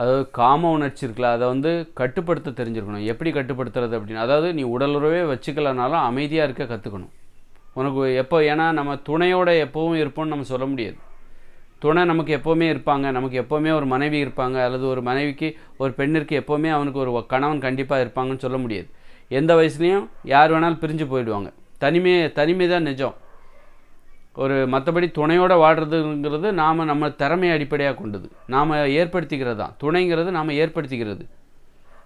அதாவது காம உணர்ச்சி இருக்குல்ல அதை வந்து கட்டுப்படுத்த தெரிஞ்சிருக்கணும். எப்படி கட்டுப்படுத்துறது அப்படின்னு. அதாவது நீ உடலுறவே வச்சுக்கலனாலும் அமைதியாக இருக்க கற்றுக்கணும் உனக்கு எப்போ ஏன்னா நம்ம துணையோட எப்போவும் இருப்போம்னு நம்ம சொல்ல முடியாது. துணை நமக்கு எப்போவுமே இருப்பாங்க. நமக்கு எப்போவுமே ஒரு மனைவி இருப்பாங்க. அல்லது ஒரு மனைவிக்கு ஒரு பெண்ணிற்கு எப்போவுமே அவனுக்கு ஒரு கணவன் கண்டிப்பாக இருப்பாங்கன்னு சொல்ல முடியாது. எந்த வயசுலேயும் யார் வேணாலும் பிரிஞ்சு போயிடுவாங்க. தனிமை தனிமை தான் நிஜம். ஒரு மற்றபடி துணையோடு வாடுறதுங்கிறது நாம் நம்ம திறமையை அடிப்படையாக கொண்டது. நாம் ஏற்படுத்திக்கிறது? தான் துணைங்கிறது நாம் ஏற்படுத்திக்கிறது.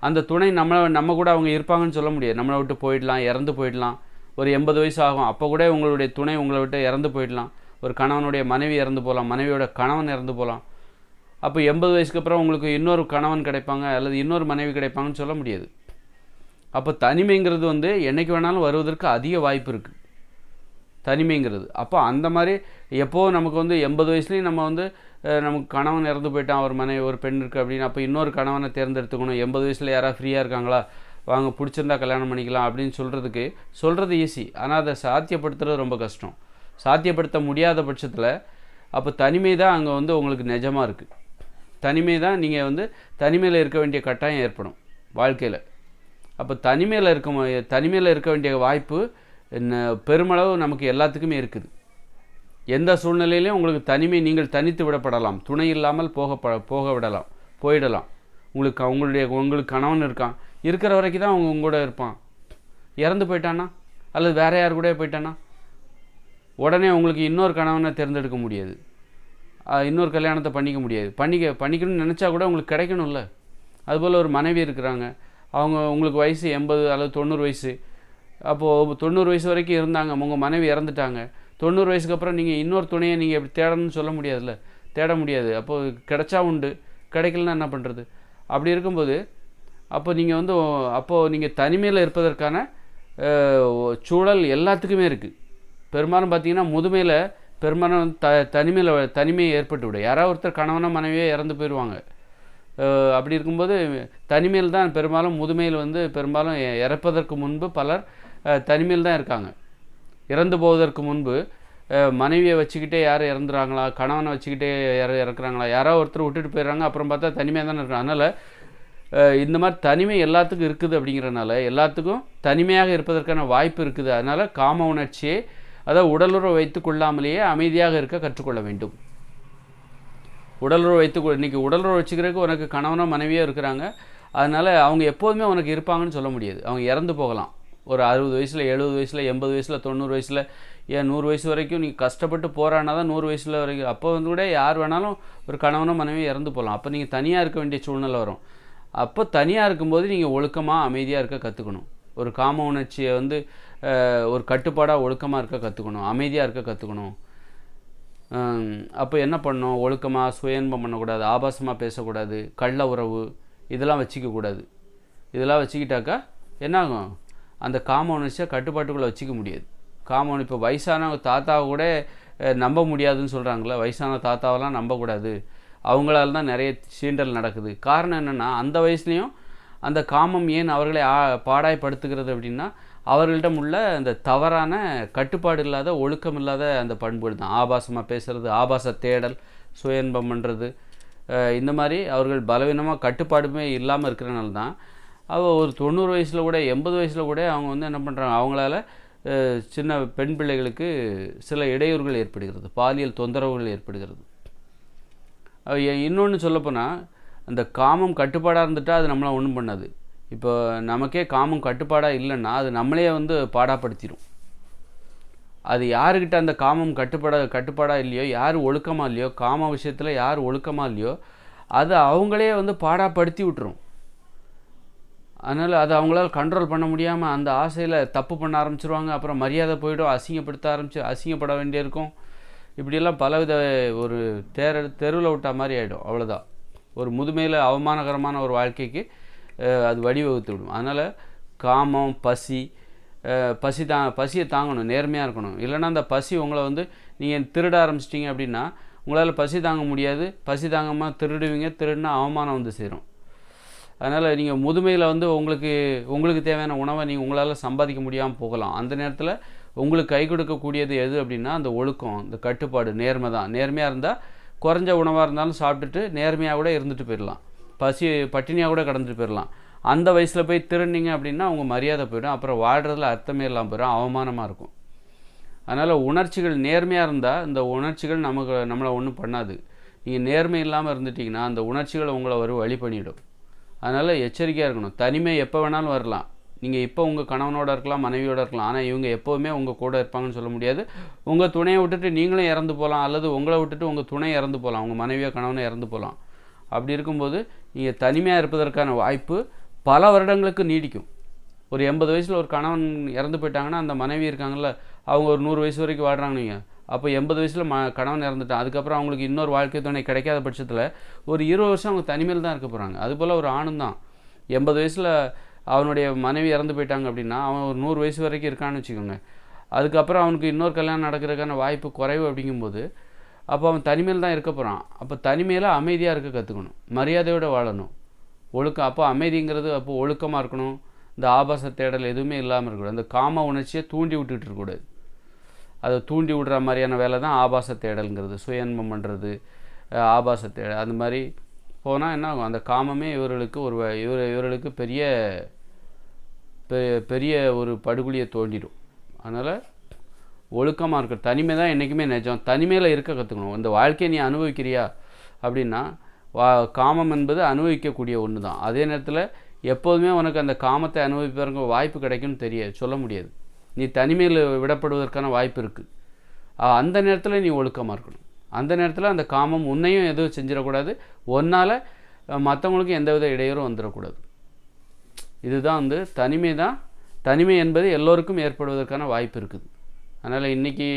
அந்த துணை நம்மளை நம்ம கூட அவங்க இருப்பாங்கன்னு சொல்ல முடியாது. நம்மளை விட்டு போயிடலாம் இறந்து போயிடலாம். ஒரு எண்பது வயசு ஆகும். அப்போ கூட உங்களுடைய துணை உங்களை விட்டு இறந்து போயிடலாம். ஒரு கணவனுடைய மனைவி இறந்து போகலாம். மனைவியோட கணவன் இறந்து போகலாம். அப்போ எண்பது வயசுக்கு அப்புறம் உங்களுக்கு இன்னொரு கணவன் கிடைப்பாங்க அல்லது இன்னொரு மனைவி கிடைப்பாங்கன்னு சொல்ல முடியாது. அப்போ தனிமைங்கிறது வந்து என்றைக்கு வேணாலும் வருவதற்கு அதிக வாய்ப்பு இருக்குது தனிமைங்கிறது. அப்போ அந்த மாதிரி எப்போ நமக்கு வந்து எண்பது வயசுலேயும் நம்ம வந்து நமக்கு கணவன் இறந்து போயிட்டான் ஒரு மனைவி ஒரு பெண் இருக்குது அப்படின்னு அப்போ இன்னொரு கணவனை தேர்ந்தெடுத்துக்கணும். எண்பது வயசில் யாராவது ஃப்ரீயாக இருக்காங்களா? வாங்க பிடிச்சிருந்தா கல்யாணம் பண்ணிக்கலாம் அப்படின்னு சொல்கிறதுக்கு சொல்கிறது ஈஸி ஆனால் அதை சாத்தியப்படுத்துறது ரொம்ப கஷ்டம். சாத்தியப்படுத்த முடியாத பட்சத்தில் அப்போ தனிமை தான் அங்கே வந்து உங்களுக்கு நிஜமாக இருக்குது தனிமை தான் நீங்கள் வந்து தனிமையில் இருக்க வேண்டிய கட்டாயம் ஏற்படும் வாழ்க்கையில். அப்போ தனிமையில் இருக்க மு- தனிமையில் இருக்க வேண்டிய வாய்ப்பு பெருமளவு நமக்கு எல்லாத்துக்குமே இருக்குது. எந்த சூழ்நிலையிலையும் உங்களுக்கு தனிமை நீங்கள் தனித்து விடப்படலாம். துணை இல்லாமல் போக போக விடலாம் போயிடலாம். உங்களுக்கு அவங்களுடைய உங்களுக்கு கணவன் இருக்கான் இருக்கிற வரைக்கும் தான் அவங்க உங்களோட இருப்பான். இறந்து போயிட்டானா? அல்லது வேற யார் கூட போயிட்டானா? உடனே உங்களுக்கு இன்னொரு கணவனை தேர்ந்தெடுக்க முடியாது. இன்னொரு கல்யாணத்தை பண்ணிக்க முடியாது. பண்ணிக்க பண்ணிக்கணும்னு நினச்சா கூட உங்களுக்கு கிடைக்கணும்ல. அதுபோல் ஒரு மனைவி இருக்கிறாங்க. அவங்க உங்களுக்கு வயசு எண்பது அல்லது தொண்ணூறு வயசு. அப்போது தொண்ணூறு வயசு வரைக்கும் இருந்தாங்க. உங்கள் மனைவி இறந்துட்டாங்க. தொண்ணூறு வயசுக்கு அப்புறம் நீங்கள் இன்னொரு துணையை நீங்கள் எப்படி தேடணும்னு சொல்ல முடியாதுல்ல? தேட முடியாது. அப்போது கிடைச்சா உண்டு. கிடைக்கலன்னா என்ன பண்ணுறது அப்படி இருக்கும்போது அப்போ நீங்கள் வந்து அப்போது நீங்கள் தனிமையில் இருப்பதற்கான சூழல் எல்லாத்துக்குமே இருக்குது பெரும்பாலும் பார்த்தீங்கன்னா முதுமையில் பெரும்பாலும் வந்து த தனிமையில் தனிமையை ஏற்பட்டு விடும் யாராவது ஒருத்தர் கணவனாக மனைவியாக இறந்து போயிடுவாங்க அப்படி இருக்கும்போது தனிமையில் தான் பெரும்பாலும் முதுமையில் வந்து பெரும்பாலும் இறப்பதற்கு முன்பு பலர் தனிமையில் தான் இருக்காங்க. இறந்து போவதற்கு முன்பு மனைவியை வச்சுக்கிட்டே யார் இறந்துறாங்களா கணவனை வச்சுக்கிட்டே யார் இறக்குறாங்களா யாரோ ஒருத்தர் விட்டுட்டு போயிடுறாங்க அப்புறம் பார்த்தா தனிமையாக தானே இருக்காங்க. அதனால் இந்த மாதிரி தனிமை எல்லாத்துக்கும் இருக்குது அப்படிங்கிறனால எல்லாத்துக்கும் தனிமையாக இருப்பதற்கான வாய்ப்பு இருக்குது. அதனால் காம உணர்ச்சியை அதாவது உடலுறவு வைத்து கொள்ளாமலேயே அமைதியாக இருக்க கற்றுக்கொள்ள வேண்டும். உடலுறவு வைத்து இன்றைக்கி உடலுறவு வச்சுக்கிறதுக்கு உனக்கு கணவனோ மனைவியோ இருக்கிறாங்க. அதனால் அவங்க எப்போதுமே உனக்கு இருப்பாங்கன்னு சொல்ல முடியாது. அவங்க இறந்து போகலாம். ஒரு அறுபது வயசில் எழுபது வயசில் எண்பது வயசில் தொண்ணூறு வயசில் ஏன் நூறு வயசு வரைக்கும் நீங்கள் கஷ்டப்பட்டு போராடினா தான் நூறு வயசில் வரைக்கும். அப்போ வந்து கூட யார் வேணாலும் ஒரு கணவனோ மனைவியோ இறந்து போகலாம். அப்போ நீங்கள் தனியாக இருக்க வேண்டிய சூழ்நிலை வரும். அப்போ தனியாக இருக்கும்போது நீங்கள் ஒழுக்கமாக அமைதியாக இருக்க கற்றுக்கணும் ஒரு காம உணர்ச்சியை வந்து ஒரு கட்டுப்பாடாக ஒழுக்கமாக இருக்க கற்றுக்கணும் அமைதியாக இருக்க கற்றுக்கணும் அப்போ என்ன பண்ணோம்? ஒழுக்கமாக சுயன்பம் பண்ணக்கூடாது ஆபாசமாக பேசக்கூடாது கள்ள உறவு இதெல்லாம் வச்சுக்கக்கூடாது இதெல்லாம் வச்சுக்கிட்டாக்கா என்ன ஆகும் அந்த காம உணர்ச்சியை கட்டுப்பாட்டுக்குள்ளே வச்சுக்க முடியாது. காம இப்போ வயசானவங்க தாத்தாவை கூட நம்ப முடியாதுன்னு சொல்கிறாங்களே வயசான தாத்தாவெல்லாம் நம்பக்கூடாது. அவங்களால தான் நிறைய சீண்டல் நடக்குது. காரணம் என்னென்னா அந்த வயசுலேயும் அந்த காமம் ஏன் அவர்களை ஆ- பாடாய்படுத்துகிறது அப்படின்னா அவர்களிடம் உள்ள அந்த தவறான கட்டுப்பாடு இல்லாத ஒழுக்கம் இல்லாத அந்த பண்புகள் தான். ஆபாசமாக பேசுகிறது ஆபாச தேடல் சுயன்பம் பண்ணுறது இந்த மாதிரி அவர்கள் பலவீனமாக கட்டுப்பாடுமே இல்லாமல் இருக்கிறனால தான் அவ ஒரு தொண்ணூறு வயசில் கூட எண்பது வயசில் கூட அவங்க வந்து என்ன பண்ணுறாங்க அவங்களால சின்ன பெண் பிள்ளைகளுக்கு சில இடையூறுகள் ஏற்படுகிறது பாலியல் தொந்தரவுகள் ஏற்படுகிறது. இன்னொன்று சொல்லப்போனால் அந்த காமம் கட்டுப்பாடாக இருந்துட்டால் அது நம்மளை ஒன்றும் பண்ணாது. இப்போ நமக்கே காமம் கட்டுப்பாடாக இல்லைன்னா அது நம்மளே வந்து பாடாப்படுத்திடும் அது யாருக்கிட்ட அந்த காமம் கட்டுப்பாட கட்டுப்பாடாக இல்லையோ யார் ஒழுக்கமாக இல்லையோ காம விஷயத்தில் யார் ஒழுக்கமாக இல்லையோ அது அவங்களே வந்து பாடாப்படுத்தி விட்டுரும். அதனால் அது அவங்களால கண்ட்ரோல் பண்ண முடியாமல் அந்த ஆசையில் தப்பு பண்ண ஆரம்பிச்சிருவாங்க. அப்புறம் மரியாதை போயிடும் அசிங்கப்படுத்த ஆரம்பிச்சு அசிங்கப்பட வேண்டியிருக்கும். இப்படியெல்லாம் பலவித ஒரு தேர தெருவில் விட்டா மாதிரி ஆகிடும் அவ்வளோதான் ஒரு முதுமையில் அவமானகரமான ஒரு வாழ்க்கைக்கு அது வழிவகுத்து விடும். அதனால் காமம் பசி பசி தா பசியை தாங்கணும் நேர்மையாக இருக்கணும். இல்லைன்னா அந்த பசி உங்களை வந்து நீங்கள் திருட ஆரம்பிச்சிட்டிங்க அப்படின்னா உங்களால் பசி தாங்க முடியாது. பசி தாங்காமல் திருடுவீங்க திருடினா அவமானம் வந்து சேரும். அதனால் நீங்கள் முதுமையில் வந்து உங்களுக்கு உங்களுக்கு தேவையான உணவை நீங்கள் உங்களால் சம்பாதிக்க முடியாமல் போகலாம். அந்த நேரத்தில் உங்களுக்கு கை கொடுக்கக்கூடியது எது அப்படின்னா அந்த ஒழுக்கம் அந்த கட்டுப்பாடு நேர்மை தான். நேர்மையாக இருந்தால் குறைஞ்ச உணவாக இருந்தாலும் சாப்பிட்டுட்டு நேர்மையாக கூட இருந்துட்டு போயிடலாம். பசி பட்டினியாக கூட கடந்துட்டு போயிடலாம். அந்த வயசில் போய் திருநீங்க அப்படின்னா அவங்க மரியாதை போயிடும். அப்புறம் வாழ்கிறதுல அர்த்தமே இல்லாமல் போயிடும். அவமானமாக இருக்கும். அதனால் உணர்ச்சிகள் நேர்மையாக இருந்தால் இந்த உணர்ச்சிகள் நமக்கு நம்மளை ஒன்றும் பண்ணாது. நீங்கள் நேர்மை இல்லாமல் இருந்துட்டிங்கன்னா அந்த உணர்ச்சிகள் உங்களை ஒரு வழி பண்ணிடும். அதனால் எச்சரிக்கையாக இருக்கணும். தனிமை எப்போ வேணாலும் வரலாம். நீங்கள் இப்போ உங்கள் கணவனோட இருக்கலாம் மனைவியோட இருக்கலாம். ஆனால் இவங்க எப்போவுமே உங்கள் கூட இருப்பாங்கன்னு சொல்ல முடியாது. உங்கள் துணையை விட்டுட்டு நீங்களும் இறந்து போகலாம் அல்லது உங்களை விட்டுட்டு உங்கள் துணை இறந்து போகலாம். உங்கள் மனைவியோ கணவனோ இறந்து போகலாம். அப்படி இருக்கும்போது நீங்கள் தனிமையாக இருப்பதற்கான வாய்ப்பு பல வருடங்களுக்கு நீடிக்கும். ஒரு எண்பது வயசில் ஒரு கணவன் இறந்து போயிட்டாங்கன்னா அந்த மனைவி இருக்காங்கள்ல அவங்க ஒரு நூறு வயசு வரைக்கும் வாடுறாங்க நீங்கள் அப்போ எண்பது வயசில் ம கணவன் இறந்துட்டான். அதுக்கப்புறம் அவங்களுக்கு இன்னொரு வாழ்க்கை துணை கிடைக்காத பட்சத்தில் ஒரு இருபது வருஷம் அவங்க தனிமையில் தான் இருக்க போகிறாங்க அதுபோல் ஒரு ஆணும் தான் எண்பது வயசில் அவனுடைய மனைவி இறந்து போயிட்டாங்க அப்படின்னா அவன் ஒரு நூறு வயசு வரைக்கும் இருக்கான்னு வச்சுக்கோங்க. அதுக்கப்புறம் அவனுக்கு இன்னொரு கல்யாணம் நடக்கிறதுக்கான வாய்ப்பு குறைவு அப்படிங்கும்போது அப்போ அவன் தனிமையில் தான் இருக்க போகிறான் அப்போ தனிமையில் அமைதியாக இருக்க கற்றுக்கணும் மரியாதையோடு வாழணும். ஒழுக்கம் அப்போ அமைதிங்கிறது அப்போ ஒழுக்கமாக இருக்கணும். இந்த ஆபாச தேடல் எதுவுமே இல்லாமல் இருக்கக்கூடாது. அந்த காம உணர்ச்சியை தூண்டி விட்டுட்டு இருக்கக்கூடாது. அதை தூண்டி விடுற மாதிரியான வேலை தான் ஆபாச தேடல்ங்கிறது. சுயன்பம் பண்ணுறது ஆபாச தேடல். அந்த மாதிரி போனால் என்ன ஆகும்? அந்த காமமே இவர்களுக்கு ஒரு வ- இவர் இவர்களுக்கு பெரிய பெ- பெரிய ஒரு படுகொலியை தோண்டிடும். அதனால் ஒழுக்கமாக இருக்கிற தனிமை தான் என்றைக்குமே நிஜம். தனிமையில் இருக்க கற்றுக்கணும் இந்த வாழ்க்கையை நீ அனுபவிக்கிறியா? அப்படின்னா வா காமம் என்பது அனுபவிக்கக்கூடிய ஒன்று தான் அதே நேரத்தில் எப்போதுமே உனக்கு அந்த காமத்தை அனுபவிப்பதற்கு வாய்ப்பு கிடைக்கும்னு தெரியாது. சொல்ல முடியாது. நீ தனிமையில் விடப்படுவதற்கான வாய்ப்பு இருக்குது அந்த நேரத்தில் நீ ஒழுக்கமாக இருக்கணும். அந்த நேரத்தில் அந்த காமம் உன்னையும் எதுவும் செஞ்சிடக்கூடாது. ஒன்னால் மற்றவங்களுக்கும் எந்தவித இடையூறும் வந்துடக்கூடாது. இதுதான் வந்து தனிமை தான் தனிமை என்பது எல்லோருக்கும் ஏற்படுவதற்கான வாய்ப்பு இருக்குது. அதனால் இன்றைக்கி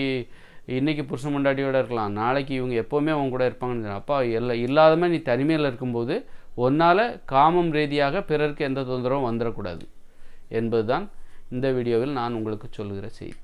இன்றைக்கி புருஷன் முண்டாட்டியோட இருக்கலாம். நாளைக்கு இவங்க எப்போவுமே அவங்க கூட இருப்பாங்கன்னு அப்பா இல்லை இல்லாதமே நீ தனிமையில் இருக்கும்போது ஒன்னால் காமம் ரீதியாக பிறருக்கு எந்த தொந்தரவும் வந்துடக்கூடாது. என்பதுதான் இந்த வீடியோவில் நான் உங்களுக்கு சொல்லுகிற செய்தி.